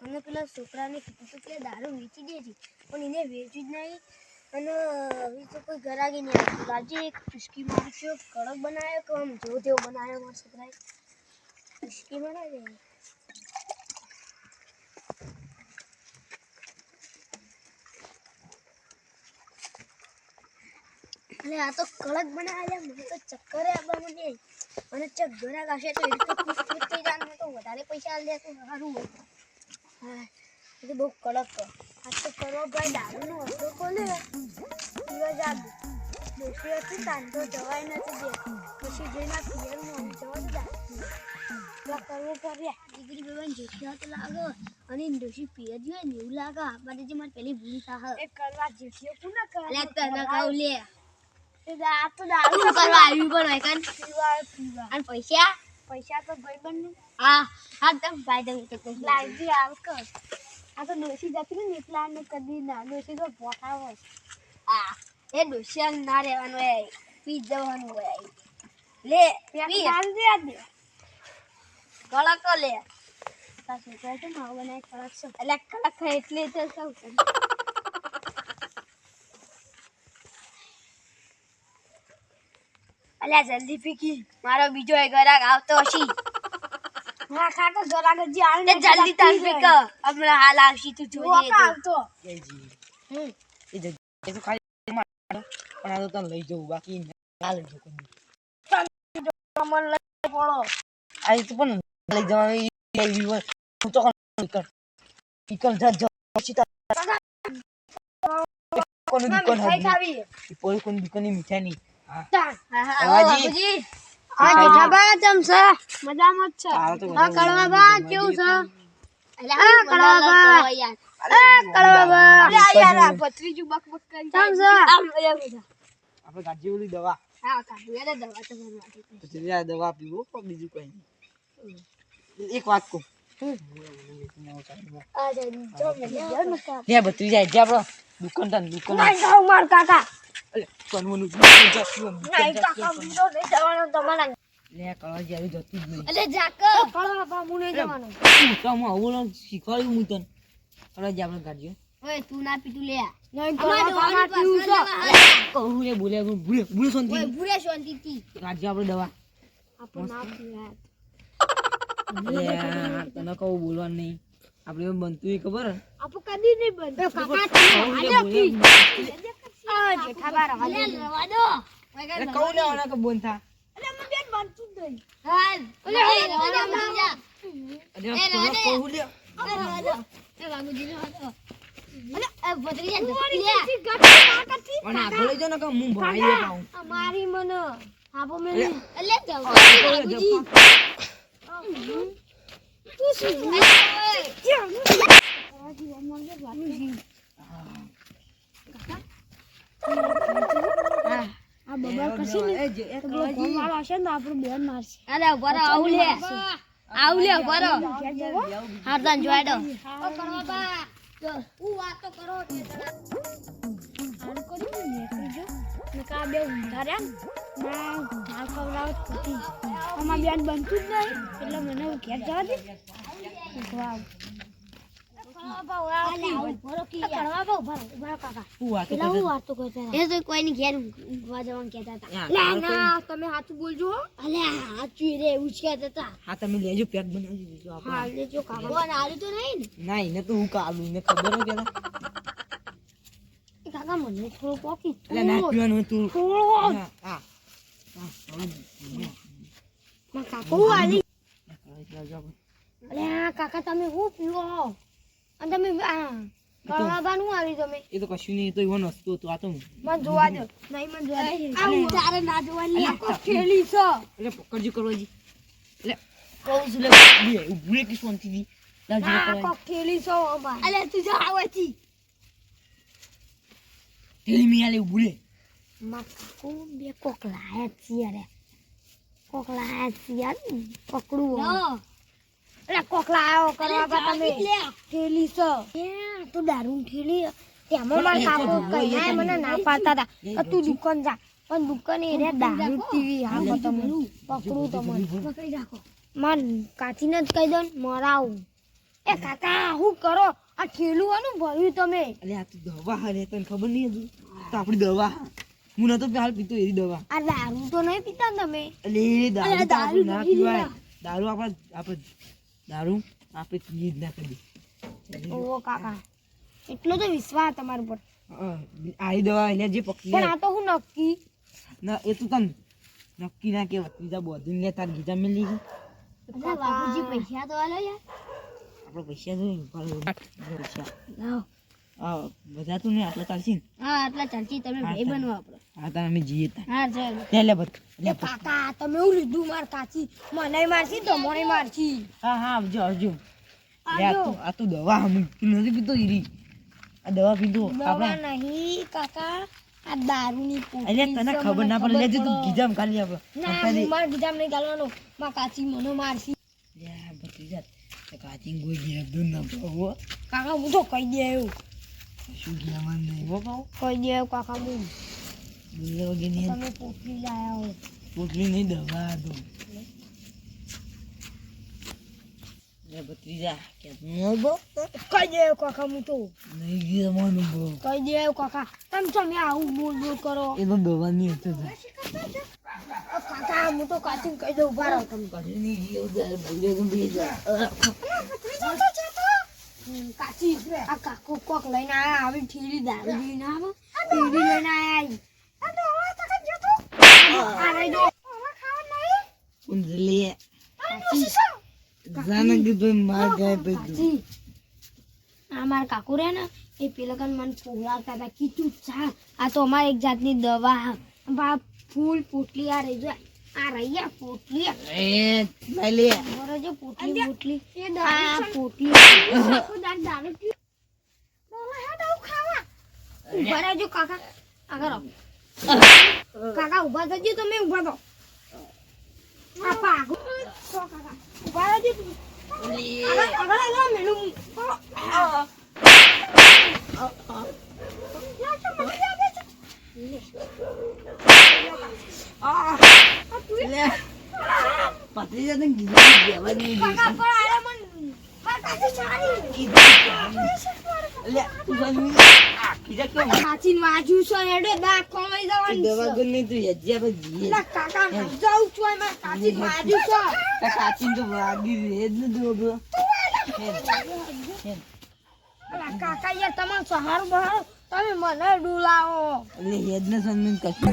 અને પેલા છોકરાને કીધું હતું કે દારૂ વેચી દેજે, પણ એને વેચ્યું જ નહીં. અને હવે તો કોઈ ઘરાકી નહીં આવતું આજે એક ચુસ્કી મારું કડક બનાવ્યો કે આમ જેવો તેવો બનાવ્યો મારા છોકરાએ? ચુસ્કી બનાવી અને આ તો કડક બનાવ્યા મને તો ચક્કર આવવા માંડી. અને ચક ઘરાક હશે તો એ ખુશ થઈ જાય તો વધારે પૈસા દે તો સારું હોય. હા એ તો બહુ કડક આ તો કરવા ભાઈ દારૂનો હતો કોને દિવસ આ દોષી હતી તાન તો જવાય નથી દે પછી જઈને પિયરમાં જવા દે કરવું પડે. દીકરી બેવાને જેઠી હતો લાગે અને દોષી પિયર જોઈએ ને એવું લાગે. આપણે જે મારી પેલી ભૂલ થાય. એ કરવા ના કોના કરે અલ્યા તને કહું લે. આ તો દારૂ કરવા આવ્યું પણ હોય કાન? પીવા પીવા. અને પૈસા? પૈસા તો ભાઈબંધ હા હા તમ ભાઈ દઉં તો કોઈ લાગી આવ કર. આ તો ડોસી જતી ને એટલા ને કદી ના. ડોસી તો ભોટાવો આ એ ડોસી ના રહેવાનું એ પી જવાનું હોય. લે પી. દે આજે કળક લે. તા કહે છે માવ બનાય કડક છે. એટલે ખાય એટલે તો સૌ અલ્યા જલ્દી પીકી મારો બીજો એક ગરાક આવતો હશી. હા ખાતો ગરાક જી આવે જલ્દી તાર પીક હમણાં હાલ આવશી તું જોઈએ આવતો. હમ. એ જગ્યાએ તો ખાલી મારો, પણ આ તો તને લઈ જવું બાકી ના લઈ જવું કોઈ. કમર લઈ પડો આ તો પણ લઈ જવાનું એવી હોય. હું તો નીકળ નીકળ જા જા. પછી તાર- કોની દુકાન મીઠાઈ હતી? ખાવી. ઈ પોળી કોની દુકાનની મીઠાઈ ની હા હા હા બાબાજી. બાબુજી હા. જેઠાબા તમ છે? મજામાં જ છે. તારા તો હા બધા કડવાબા મજામાં કેવું છે? છે. હા કડવાબા હા કડવાબા અરે યાર, આ ભત્રીજું બક બક કરી તમ છે? આમ આપણે ગાજી ઓલી દવા. હા કાઢું એને દવા તો મને માટે દવા પીવો પણ બીજું કઈ નહીં. એક વાત કહું. દુકાન દુકાન માર કાકા. કનવાનું દુકાન જા પીવો, દુકાન નહીં જા કાકા પીવો. બીજો નહીં જવાનો તમારા લે કળા જ્યારે જતું જ નહીં અલે જાક કડવાબા હું નહીં જવાનો. તું તો હું શીખવાડ્યું હું તને. કળા જે આપણે ગાડીઓ ઓય તું ના પીતું લે નહીં કહું લે બોલે ભૂલે ભૂલે શાંતિ ઓય ગાડીઓ આપણે દવા. આપણ ના પીવા તને કહું બોલવાનું નહીં. આપણે બનતું ખબર? હે? કદી નહીં બનતું. કાકા કહું લે બોલે રવા દો. અરે કહું લે ઓલા કે બોન થા અલે મને બેન બનતું જ નહીં. હાલ. અલે રવા દે જા અરે તને કહું લે રવા દો. એ જાઓ ને કે હું ભાઈ લે પાઉં મારી મને. આપો મે. અલે જાવ. તું શું આ બબર ને? એ જે એ તો પેલો ફોન વાળો હશે ને આપણું બેન મારશે અરે ઊભા આવું લે આવું લે ઊભા હારદાન જોઈ દો ઓ કરવા બા. જો હું વાતો કરો તે હાલ કરી ને કરજો ને કા બે ઊંધા ને. ના ના ખવડાવ અમાર બેન બનતું જ નહીં. એટલે મને ઘેર જવા દે. વાવ. કાકા. હું. હા હા હું તમે શું પીવો? અને તમે આ કળવાબાનું શું આલ્યું તમે? એ તો કશું નહીં તો એવો નસતો હતો આ તો મને જોવા દો. નહીં, મને જોવા દે. આ તારે ના જોવાની. આ કોઈ ખેલી છો. એટલે પકડજો કરવાજી. એટલે કહું છું લે. બે ઉભું કે શાંતિથી લાવજો ના, કરવાજી. કોઈ ખેલી છો અમાર. અલ્યા, તું જા આવેથી. ઢીલી મિયા લે ઉભું રે માં બે કોકલા હે જ છીએ રે કોક લાયા છીએ પકડું. એટલે કોક કરવા બા તમે ઠેલી છો. એ દારૂ ઠેલી તેમાં મારા કાકો કહીને મને ના પાડતા હતા. તું દુકાન જા. પણ દુકાન એ દારૂ ટીવી હા. તમે પકડું તમને. પકડી રાખો માર કાઠીને જ કહી દો ને મરાવું. એ કાકા હું કરો? આ ઠેલું આનું ભર્યું તમે. અલે આ તો દવા હારે તને ખબર નહીં હજુ? તો આપણી દવા. હું નતો હાલ પીતો એવી દવા. આ દારૂ તો નહીં પીતા તમે. અરે દારૂ દારૂ ના પીવાય. દારૂ આપણે આપણે દારૂ આપણે પીએ જ ના કરીએ ઓ કાકા એટલો તો વિશ્વાસ તમારા પર. આઈ દવા એટલે જે પકડી પણ આ તો હું નક્કી. ના એ તો તન નક્કી ના કે ત્રીજા બોધી લે તાર ગીતા મેલી ગઈ બાપુજી પૈસા તો આલો યાર. આપણે પૈસા જોઈએ પૈસા હા બધા તું આટલા ચાલશે ને? હા આટલા ચાલતી તમે ભાઈ બનવા આપણો હા તાર અમે જઈએ હા ચાલ. લે લે બધ લે કાકા તમે હું લીધું માર કાચી. મને મારશી તો મને મારશી. હા હા આવજો આવજો. લે આ. તો આ તો દવા હમ નથી પીતો ઈરી. આ દવા પીધો દવા આપણે. નહીં કાકા. આ દારૂની એટલે પોટલી તને ખબર ના પડે. લેજે તું ગીજામ ખાલી આપણે ના માર ગીજામ નહીં ગાલવાનો માર કાચી મને મારશી. લે બધી જાત. કાચી કોઈ ગયા દૂધ ના પાવો કાકા હું તો કહી દે એવું. નહીં હો પાવો કહી દે એવું કાકા હું દૂધ વગેરે નહીં તમે પોટલી લાયા હો પોટલી નહીં દવા દો લે બત્રી જા કે નો બો કહી દે એવું કાકા હું તો નહીં ગયા બો કહી દે કાકા બોલ બોલ હું તો કાચી કહી દઉં ઊભા રહો તમે નહીં ગયો તાર બોલ્યો તો બે જા હમ, કાચી આ કાકો કોક લઈને આયા આવી ઠીરી દારૂ લઈને આવો. ઠીરી લઈને આયા કાચી જાનક ભાઈ માર ગાય બધું. આ મારા કાકુ રે ને એ પેલા કન મને પોલાવતા હતા. કીધું ચા આ તો અમારે એક જાતની દવા બા ફૂલ પોટલી આ રહી જાય આ રહી આ પોટલી. એ લઈ લે. બરો જો પોટલી પોટલી. દવા પોટલી ઊભા રહેજો કાકા. આગળ આવો. કાકા ઊભા થજો તમે ઊભા થો. તો કાકા ઊભા રહેજો તમે. આગળ આગળ આગળ મેલું પતરી જા તને દે કેમ? કાચીન વાજુ છે હેડે દાંત કોમાઈ જવાનું. તું પર એલા કાકા જાઉં છું એમાં કાચીન વાજુ છે. તા વાગી રે જ ને દો કાકા યાર તમારો સહારો બહારો તમે મને ડુલાવો. એટલે હેડ ને સન્મીન કશું